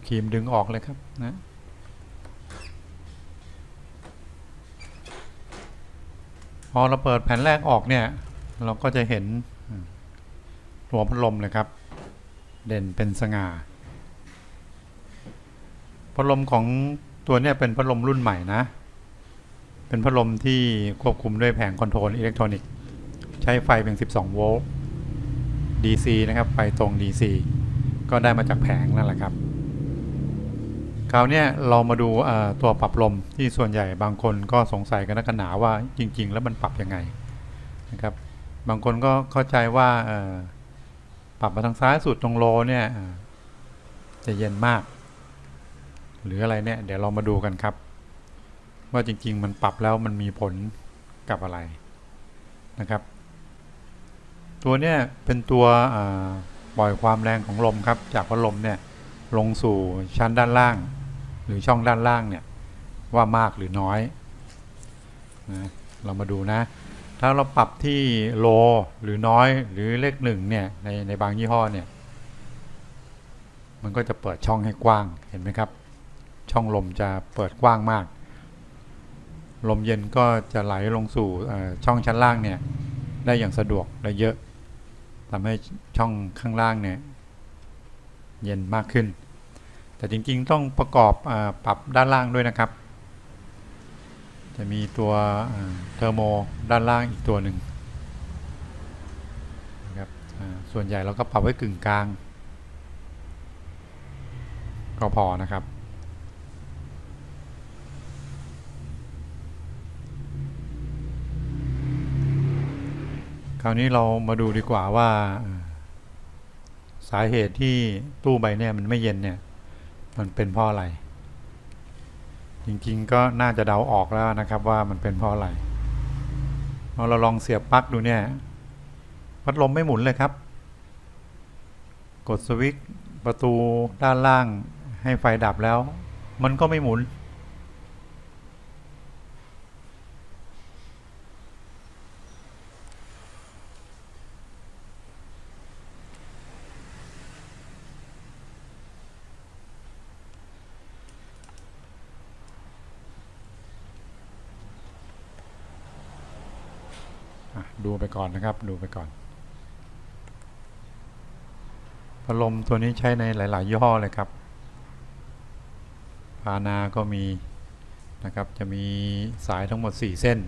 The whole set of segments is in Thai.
าครีมดึงออกเลยครับนะพอเราเปิดแผ่นแรกออกเนี่ย เราก็จะเห็นหัวพัดลมเลยครับ เด่นเป็นสง่าพัดลมของตัวเนี้ยเป็นพัดลมรุ่นใหม่นะ เป็นพัดลมที่ควบคุมด้วยแผงคอนโทรลอิเล็กทรอนิกส์ใช้ไฟเพียง 12 โวลต์ DC นะครับ ไฟตรง DC ก็ได้มาจากแผงนั่นแหละครับ คราวนี้เรามาดูตัวปรับลมที่ส่วนใหญ่บางคนก็สงสัยกันนักหนาว่าจริง ๆ แล้วมันปรับยังไงนะครับ บางคนก็เข้าใจว่าปรับมาทางซ้ายสุดตรงโลเนี่ยจะเย็นมาก หรืออะไรเนี่ยเดี๋ยวเรามาดูกันครับ ว่าจริง ๆ มันปรับแล้วมันมีผลกับอะไรนะครับ ตัวเนี้ยเป็นตัวปล่อยความแรงของลมครับ จากพัดลมเนี่ยลงสู่ชั้นด้านล่าง หรือช่องด้านล่างเนี่ยว่ามากหรือน้อยนะเรามาดูนะ ถ้าเราปรับที่โลหรือน้อยหรือเลขหนึ่งเนี่ยในในบางยี่ห้อเนี่ยมันก็จะเปิดช่องให้กว้างเห็นไหมครับ ช่องลมจะเปิดกว้างมาก ลมเย็นก็จะไหลลงสู่ช่องชั้นล่างเนี่ยได้อย่างสะดวกและเยอะทำให้ช่องข้างล่างเนี่ยเย็นมากขึ้น แต่จริงๆต้องประกอบอปรับด้านล่างด้วยนะครับ จะมีตัวเทอร์โมด้านล่างอีกตัวหนึ่งนะครับส่วนใหญ่เราก็ปรับไว้กึ่งกลาง ก็พอนะครับคราวนี้เรามาดูดีกว่าว่า สาเหตุที่ตู้ใบเนี่ยมันไม่เย็นเนี่ย มันเป็นเพราะอะไร จริงๆก็น่าจะเดาออกแล้วนะครับว่ามันเป็นเพราะอะไรพอเราลองเสียบปลั๊กดูเนี่ยพัดลมไม่หมุนเลยครับ กดสวิตช์ประตูด้านล่างให้ไฟดับแล้ว มันก็ไม่หมุน ก่อนนะครับ ดูไปก่อน พัดลมตัวนี้ใช้ในหลาย ๆ ยี่ห้อเลยครับ พานาก็มีนะครับ จะมีสายทั้งหมด 4 เส้น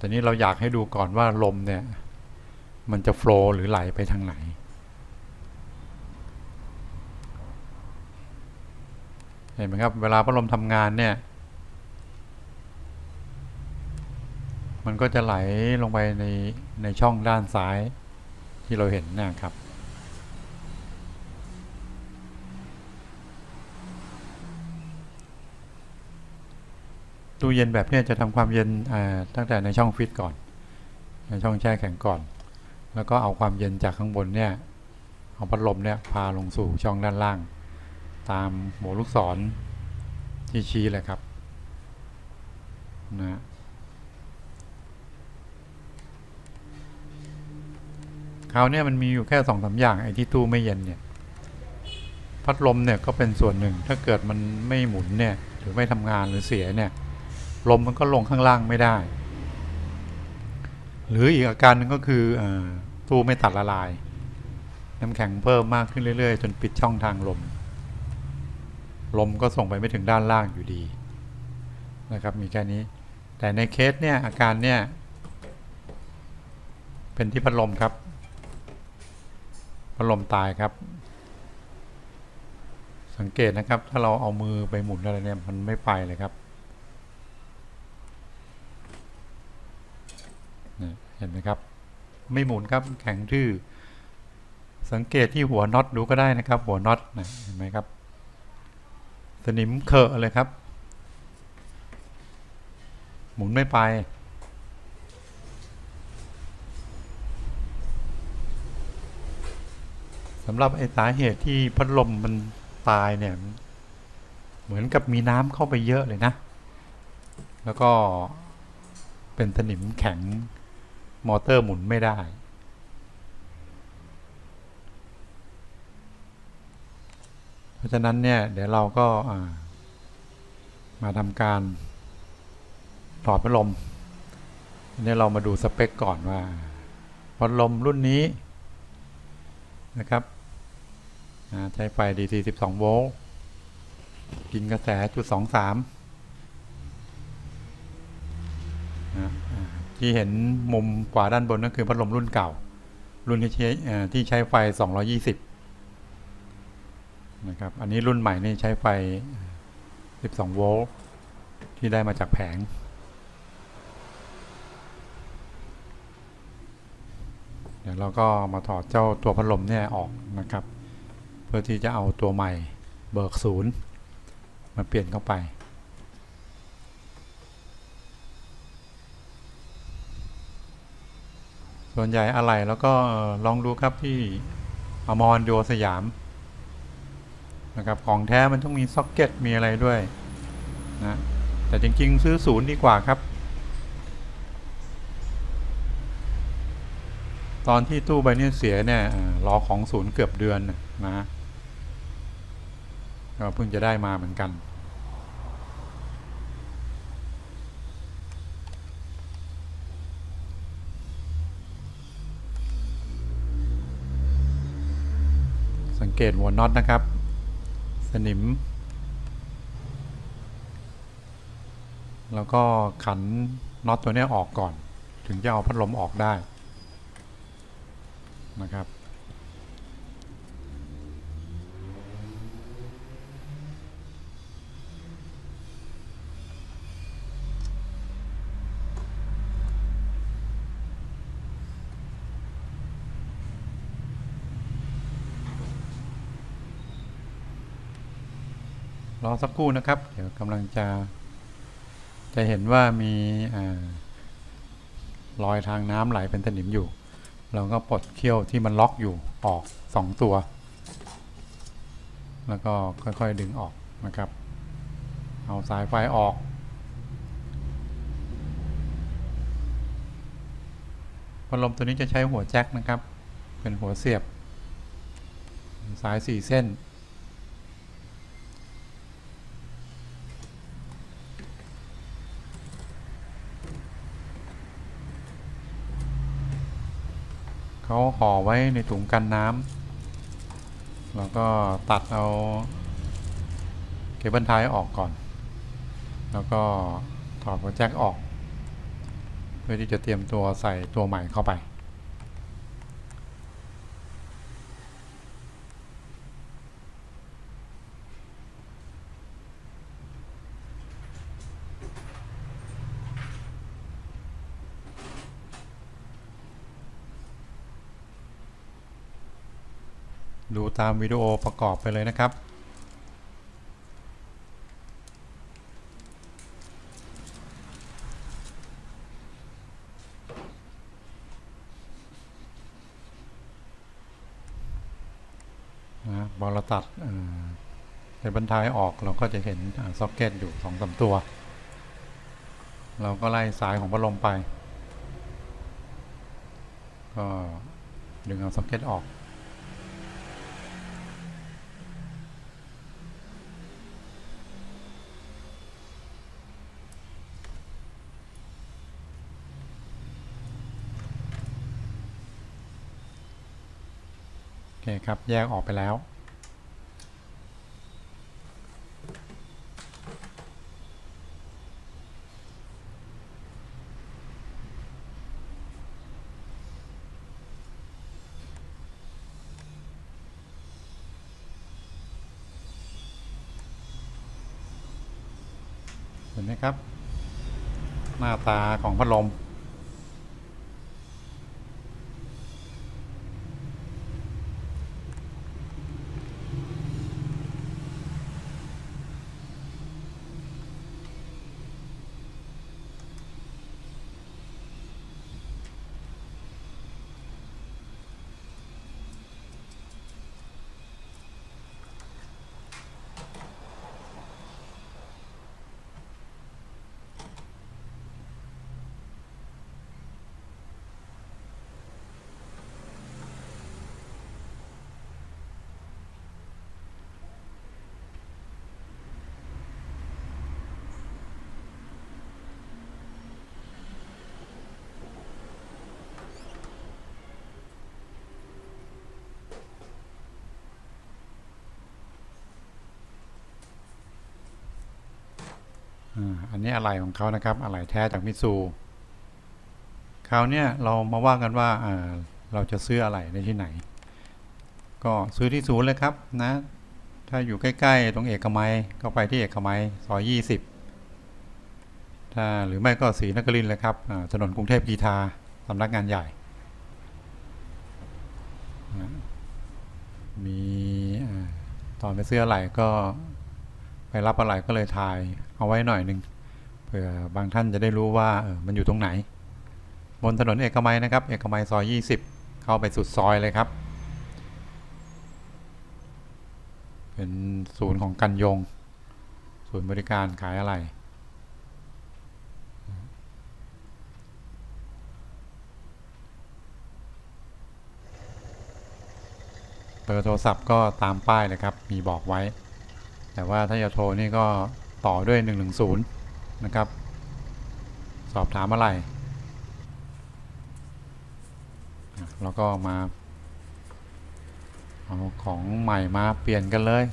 ตอนนี้เราอยากให้ดูก่อนว่าลมเนี่ย มันจะโฟล์หรือไหลไปทางไหน เห็นไหมครับ เวลาพัดลมทำงานเนี่ย มันก็จะไหลลงไปในในช่องด้านซ้ายที่เราเห็นนะครับ ตู้เย็นแบบนี้จะทำความเย็นตั้งแต่ในช่องฟิตก่อน ในช่องแช่แข็งก่อน แล้วก็เอาความเย็นจากข้างบนเนี่ย เอาพัดลมเนี่ยพาลงสู่ช่องด้านล่าง ตามหัวลูกศรที่ชี้เลยครับนะคราวเนี้ยมันมีอยู่แค่สองสามอย่างไอ้ที่ตู้ไม่เย็นเนี่ยพัดลมเนี่ยก็เป็นส่วนหนึ่ง ถ้าเกิดมันไม่หมุนเนี่ยหรือไม่ทำงานหรือเสียเนี่ยลมมันก็ลงข้างล่างไม่ได้ หรืออีกอาการหนึ่งก็คืออตู้ไม่ตัดละลาย น้ำแข็งเพิ่มมากขึ้นเรื่อยๆ จนปิดช่องทางลม ลมก็ส่งไปไม่ถึงด้านล่างอยู่ดีนะครับมีแค่นี้ แต่ในเคสเนี่ยอาการเนี่ยเป็นที่พัดลมครับพัดลมตายครับ สังเกตนะครับ ถ้าเราเอามือไปหมุนอะไรเนี่ยมันไม่ไปเลยครับเห็นไหมครับ ไม่หมุนครับแข็งทื่อสังเกตที่หัวน็อตดูก็ได้นะครับ หัวน็อตนะเห็นไหมครับ สนิมเคอะเลยครับ หมุนไม่ไป สำหรับไอ้สาเหตุที่พัดลมมันตายเนี่ย เหมือนกับมีน้ำเข้าไปเยอะเลยนะ แล้วก็เป็นสนิมแข็งมอเตอร์หมุนไม่ได้ เพราะฉะนั้นเนี่ยเดี๋ยวเราก็ามาทำการถอดพัดลมอันนี้เรามาดูสเปคก่อนว่าพัดลมรุ่นนี้นะครับใช้ไฟ DC 12 โวลต์กินกระแสจุดสองสามที่เห็นมุมขวาด้านบนนั่นคือพัดลมรุ่นเก่า รุ่นที่ใช้ที่ใช้ไฟ 220 นะครับ อันนี้รุ่นใหม่นี่ใช้ไฟ 12 โวลต์ที่ได้มาจากแผง เดี๋ยวเราก็มาถอดเจ้าตัวพัดลมเนี่ยออกนะครับ เพื่อที่จะเอาตัวใหม่เบิกศูนย์มาเปลี่ยนเข้าไปส่วนใหญ่อะไรแล้วก็ลองดูครับที่อมรดูสยาม นะครับ ของแท้มันต้องมีซ็อกเก็ตมีอะไรด้วยนะแต่จริง ๆ ซื้อศูนย์ดีกว่าครับ ตอนที่ตู้ใบนี้เสียเนี่ยรอของศูนย์เกือบเดือนนะก็เพิ่งจะได้มาเหมือนกันสังเกตหัวน็อตนะครับ นิม แล้วก็ขันน็อตตัวนี้ออกก่อน ถึงจะเอาพัดลมออกได้นะครับ สักครู่นะครับ เดี๋ยวกำลังจะ จะเห็นว่ามีอรอยทางน้ำไหลเป็นสนิมอยู่ เราก็ปลดเขี้ยวที่มันล็อกอยู่ออกสองตัว แล้วก็ค่อยๆดึงออกนะครับ เอาสายไฟออกพัดลมตัวนี้จะใช้หัวแจ็คนะครับ เป็นหัวเสียบ สายสี่เส้น เขาห่อไว้ในถุงกันน้ำแล้วก็ตัดเอาเคเบิลไทยออกก่อน แล้วก็ถอดหัวแจ็คออก เพื่อที่จะเตรียมตัวใส่ตัวใหม่เข้าไป ดู ตามวิดีโอประกอบไปเลยนะครับ นะบอลตัดในบรรทายออกเราก็จะเห็นซ็อกเก็ตอยู่สองสามตัว เราก็ไล่สายของพัดลมไป ก็ดึงเอาซ็อกเก็ตออก ครับ แยกออกไปแล้ว เห็นไหมครับ หน้าตาของพัดลม อันนี้อะไรของเขานะครับ อะไรแท้จากมิตซูคราวนี้เรามาว่ากันว่าเราจะซื้ออะไรในที่ไหน ก็ซื้อที่ศูนย์เลยครับนะ ถ้าอยู่ใกล้ ๆ ตรงเอกมัยก็ไปที่เอกมัยซอยยี่สิบถ้าหรือไม่ก็ศรีนครินเลยครับถนนกรุงเทพกีทาสำนักงานใหญ่ มีตอนไปซื้ออะไรก็ ไปรับอะไรก็เลยถ่ายเอาไว้หน่อยหนึ่งเผื่อบางท่านจะได้รู้ว่าเออมันอยู่ตรงไหน บนถนนเอกมัยนะครับ เอกมัยซอย 20 เข้าไปสุดซอยเลยครับ เป็นศูนย์ของกันยง ศูนย์บริการขายอะไรเบอร์โทรศัพท์ก็ตามป้ายเลยครับ มีบอกไว้ แต่ว่าถ้าจะโทรนี่ก็ต่อด้วย110นะครับ สอบถามอะไร แล้วก็มา เอาของใหม่มาเปลี่ยนกันเลย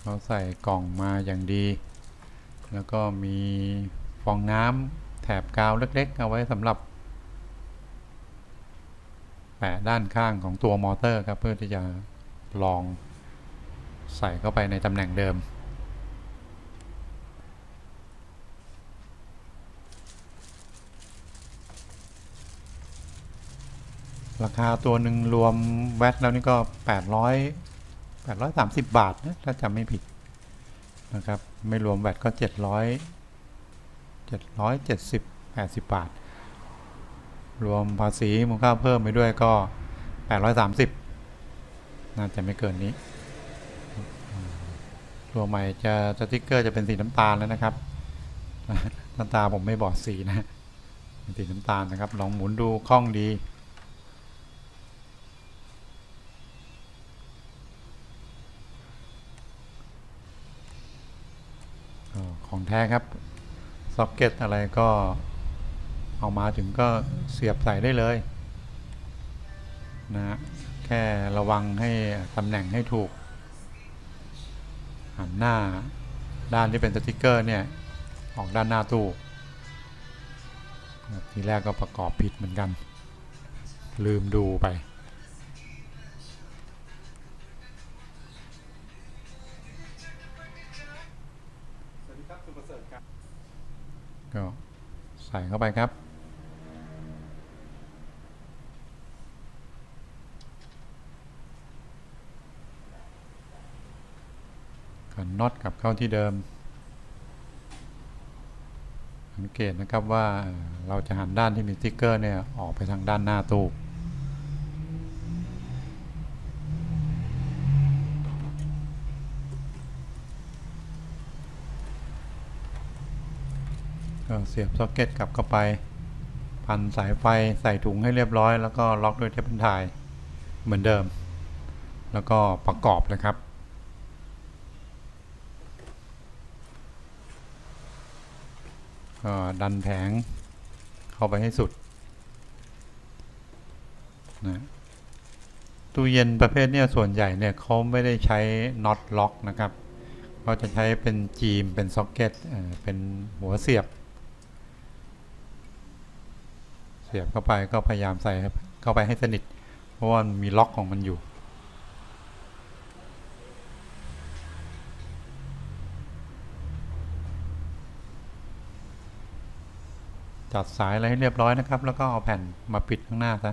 เขาใส่กล่องมาอย่างดี แล้วก็มีฟองน้ำ ถบกาวเล็กๆ เอาไว้สำหรับ แปะด้านข้างของตัวมอเตอร์ครับ เพื่อที่จะลองใส่เข้าไปในตำแหน่งเดิม ราคาตัวหนึ่งรวมแวตแล้วนี่ก็ 800 830 บาทนะถ้าจำไม่ผิดนะครับ ไม่รวมแวตก็ 700 770 80 บาท รวมภาษีมูลค่าเพิ่มไปด้วยก็ 830 น่าจะไม่เกินนี้ ตัวใหม่จะสติ๊กเกอร์จะเป็นสีน้ำตาลแล้วนะครับน้าตาผมไม่บอกสีนะสีน้ำตาลนะครับ ลองหมุนดูคล่องดีของแท้ครับ ซ็อกเก็ตอะไรก็เอามาถึงก็เสียบใส่ได้เลยนะฮะแค่ระวังให้ตำแหน่งให้ถูกหันหน้าด้านที่เป็นสติกเกอร์เนี่ย ออกด้านหน้าตู้ทีแรกก็ประกอบผิดเหมือนกัน ลืมดูไป ก็ใส่เข้าไปครับกันน็อตกลับเข้าที่เดิม สังเกตนะครับว่าเอ่อเราจะหันด้านที่มีสติ๊กเกอร์เนี่ย ออกไปทางด้านหน้าตู้ ก็เสียบซ็อกเก็ตกลับเข้าไป พันสายไฟใส่ถุงให้เรียบร้อย แล้วก็ล็อกด้วยเทปพันทายเหมือนเดิม แล้วก็ประกอบเลยครับก็ดันแผงเข้าไปให้สุดนะตู้เย็นประเภทเนี้ยส่วนใหญ่เนี่ยเขาไม่ได้ใช้น็อตล็อกนะครับเขาจะใช้เป็นจีมเป็นซ็อกเก็ตเป็นหัวเสียบ เสียบเข้าไปก็พยายามใส่เข้าไปให้สนิท เพราะว่ามันมีล็อกของมันอยู่จัดสายอะไรให้เรียบร้อยนะครับ แล้วก็เอาแผ่นมาปิดข้างหน้าซะ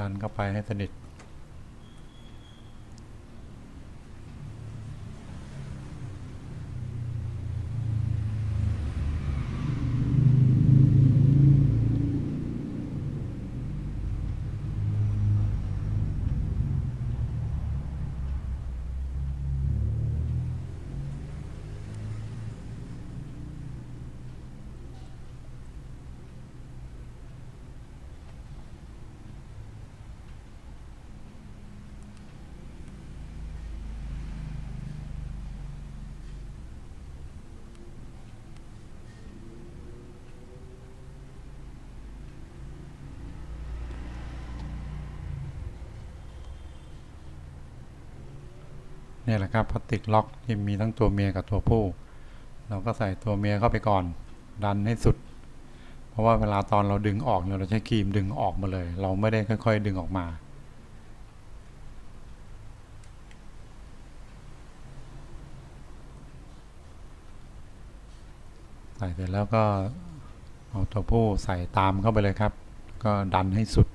ดันเข้าไปให้สนิท นี่แหละครับพลาสติกล็อกที่มีทั้งตัวเมียกับตัวผู้ เราก็ใส่ตัวเมียเข้าไปก่อน ดันให้สุด เพราะว่าเวลาตอนเราดึงออกเนี่ยเราใช้ครีมดึงออกมาเลย เราไม่ได้ค่อย ๆ ดึงออกมา ใส่เสร็จแล้วก็เอาตัวผู้ใส่ตามเข้าไปเลยครับ ก็ดันให้สุด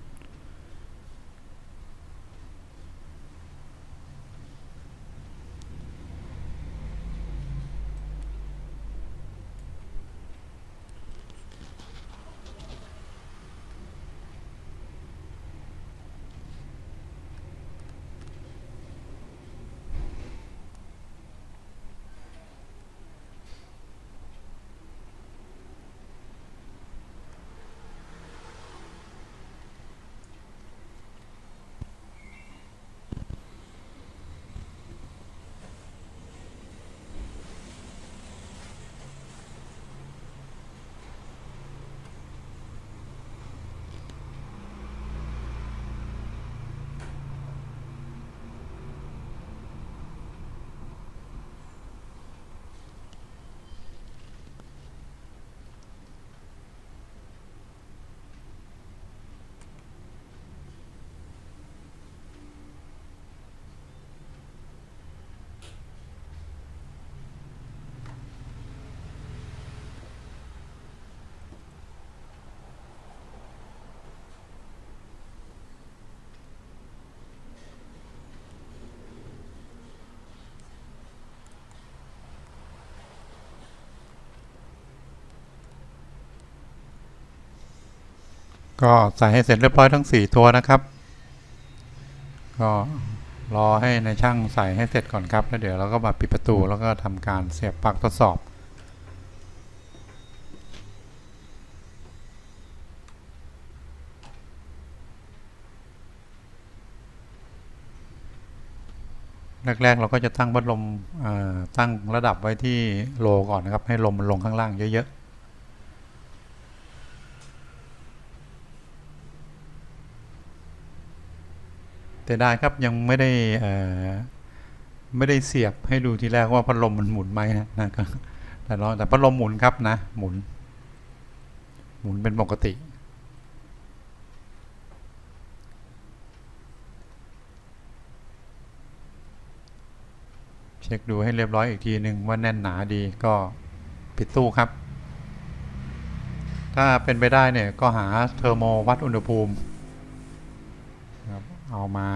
ก็ใส่ให้เสร็จเรียบร้อยทั้ง 4 ตัวนะครับ ก็รอให้ในช่างใส่ให้เสร็จก่อนครับ แล้วเดี๋ยวเราก็มาปิดประตูแล้วก็ทำการเสียบปลั๊กทดสอบแรกๆเราก็จะตั้งพัดลมตั้งระดับไว้ที่โลก่อนนะครับ ให้ลมมันลงข้างล่างเยอะๆ แต่ได้ครับยังไม่ได้ไม่ได้เสียบให้ดูทีแรกว่าพัดลมมันหมุนไหมนะนะก็แต่เราแต่พัดลมหมุนครับนะ หมุน หมุนเป็นปกติเช็คดูให้เรียบร้อยอีกทีหนึ่งว่าแน่นหนาดีก็ปิดตู้ครับ ถ้าเป็นไปได้เนี่ยก็หาเทอร์โมวัดอุณหภูมิ เอามา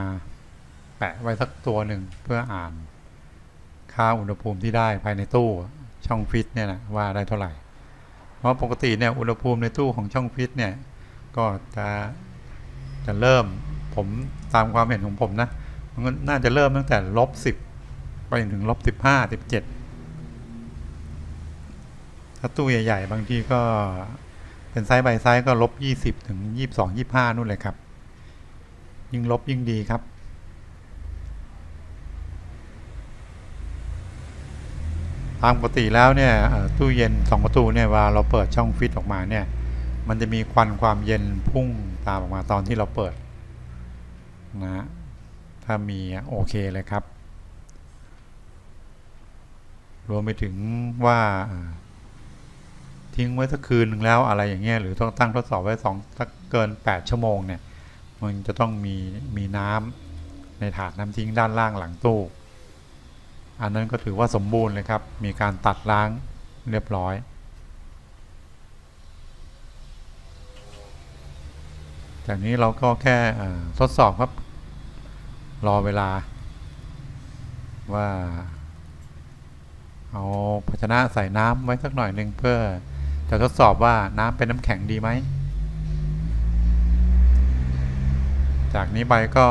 แปะไว้สักตัวหนึ่งเพื่ออ่าน ค่าอุณหภูมิที่ได้ภายในตู้ช่องฟิตเนี่ยนะว่าได้เท่าไหร่ เพราะปกติเนี่ยอุณหภูมิในตู้ของช่องฟิตเนี่ยก็จะจะเริ่มผมตามความเห็นของผมนะมันก็น่าจะเริ่มตั้งแต่ลบสิบไปถึงลบสิบห้าสิบเจ็ดถ้าตู้ใหญ่ ๆ บางทีก็เป็นไซส์ใบไซส์ก็ลบยี่สิบถึงยี่สิบสองยี่ห้านู่นเลยครับ ยิ่งลบยิ่งดีครับ ตามปกติแล้วเนี่ยตู้เย็นสองประตูเนี่ยเวลาเราเปิดช่องฟิตออกมาเนี่ยมันจะมีควันความเย็นพุ่งตามออกมาตอนที่เราเปิดนะฮะถ้ามีโอเคเลยครับ รวมไปถึงว่าทิ้งไว้สักคืนหนึ่งแล้วอะไรอย่างเงี้ยหรือต้องตั้งทดสอบไว้สองสักเกิน 8 ชั่วโมงเนี่ย มันจะต้องมีมีน้ำในถาดน้ำทิ้งด้านล่างหลังตู้ อันนั้นก็ถือว่าสมบูรณ์เลยครับ มีการตัดล้างเรียบร้อย จากนี้เราก็แค่ทดสอบครับ รอเวลา ว่า เอาภาชนะใส่น้ำไว้สักหน่อยหนึ่งเพื่อจะทดสอบว่าน้ำเป็นน้ำแข็งดีไหม จากนี้ไปก็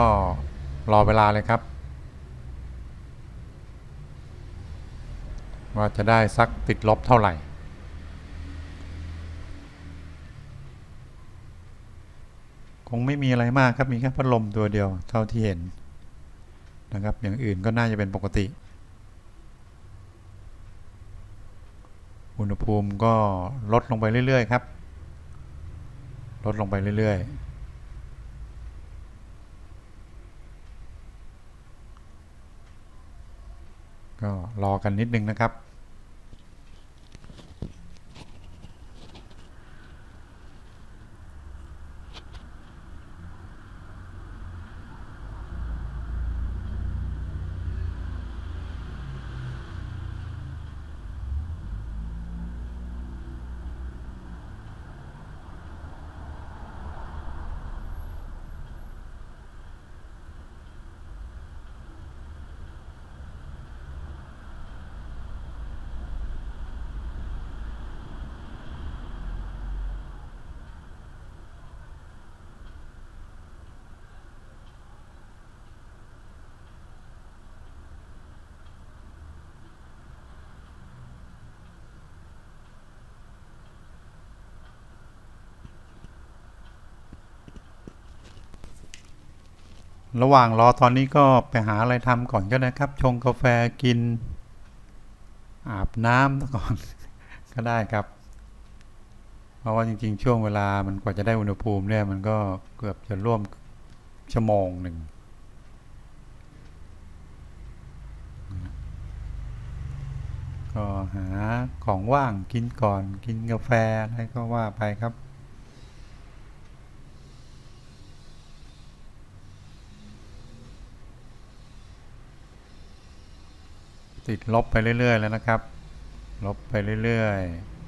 รอเวลาเลยครับ ว่าจะได้สักติดลบเท่าไหร่ คงไม่มีอะไรมากครับ มีแค่พัดลมตัวเดียวเท่าที่เห็นนะครับ อย่างอื่นก็น่าจะเป็นปกติ อุณหภูมิก็ลดลงไปเรื่อย ๆ ครับ ลดลงไปเรื่อย ๆ ก็รอกันนิดนึงนะครับ ระหว่างรอตอนนี้ก็ไปหาอะไรทำก่อนก็นะครับ ชงกาแฟกิน อาบน้ำก่อน ก็ได้ครับ เพราะว่าจริง ๆ ช่วงเวลามันกว่าจะได้อุณหภูมิเนี่ยมันก็เกือบจะร่วมชั่วโมงหนึ่งก็หาของว่างกินก่อนกินกาแฟอะไรก็ว่าไปครับ ติดลบไปเรื่อย ๆ แล้วนะครับ ลบไปเรื่อย ๆ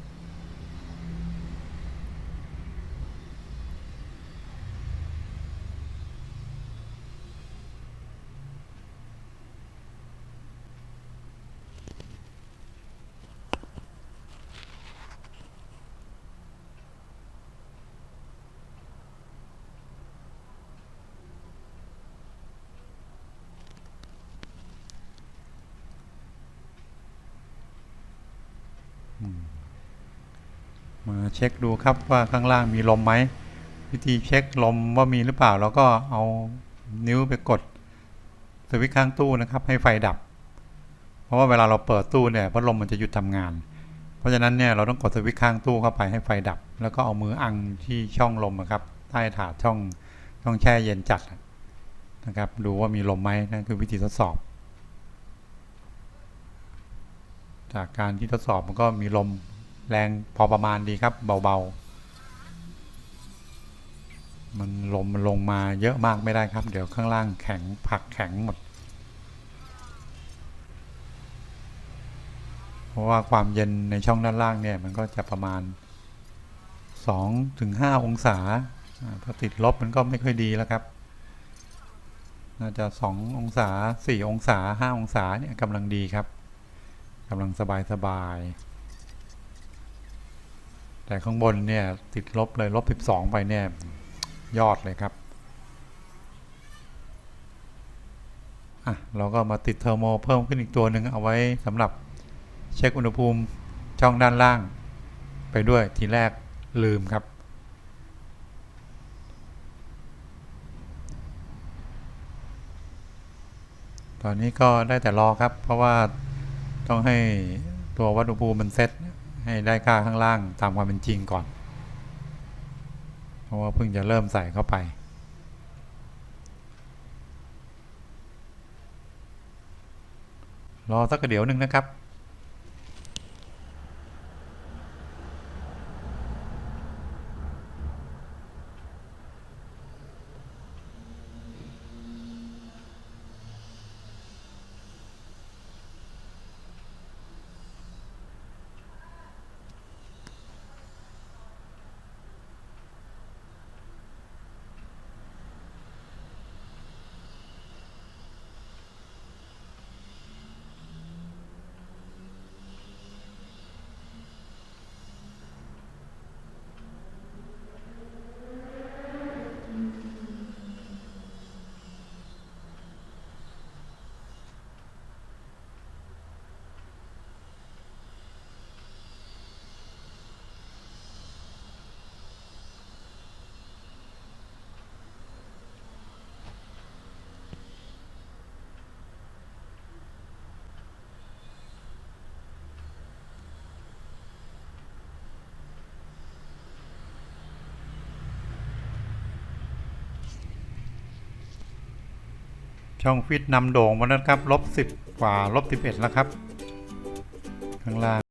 มาเช็คดูครับว่าข้างล่างมีลมไหมวิธีเช็คลมว่ามีหรือเปล่า แล้วก็เอานิ้วไปกดสวิตช์ข้างตู้นะครับ ให้ไฟดับ เพราะว่าเวลาเราเปิดตู้เนี่ยพัดลมมันจะหยุดทำงาน เพราะฉะนั้นเนี่ยเราต้องกดสวิตช์ข้างตู้เข้าไปให้ไฟดับ แล้วก็เอามืออังที่ช่องลมนะครับ ใต้ถาดช่องช่องแช่เย็นจัดนะครับ ดูว่ามีลมไหมนั่นคือวิธีทดสอบ จากการที่ทดสอบมันก็มีลมแรงพอประมาณดีครับ เบาๆ มันลมมันลงมาเยอะมากไม่ได้ครับ เดี๋ยวข้างล่างแข็งผักแข็งหมด เพราะว่าความเย็นในช่องด้านล่างเนี่ยมันก็จะประมาณ2ถึง5องศาอ่าถ้าติดลบมันก็ไม่ค่อยดีแล้วครับน่าจะ 2 องศา 4 องศา 5 องศาเนี่ยกำลังดีครับ กำลังสบายสบาย แต่ข้างบนเนี่ยติดลบเลยลบ 12 ไปเนี่ย ยอดเลยครับ อะ เราก็มาติดเทอร์โมเพิ่มขึ้นอีกตัวหนึ่งเอาไว้สำหรับเช็คอุณหภูมิช่องด้านล่าง ไปด้วยทีแรกลืมครับ ตอนนี้ก็ได้แต่รอครับ เพราะว่า ต้องให้ตัววัตถุภูมิมันเซตให้ได้ค่าข้างล่างตามความเป็นจริงก่อน เพราะว่าเพิ่งจะเริ่มใส่เข้าไป รอสักกระเดี๋ยวหนึ่งนะครับ ช่องฟิตนำโด่งมาแล้วครับลบสิบกว่าลบสิบเอ็ดแล้วครับ ข้างล่าง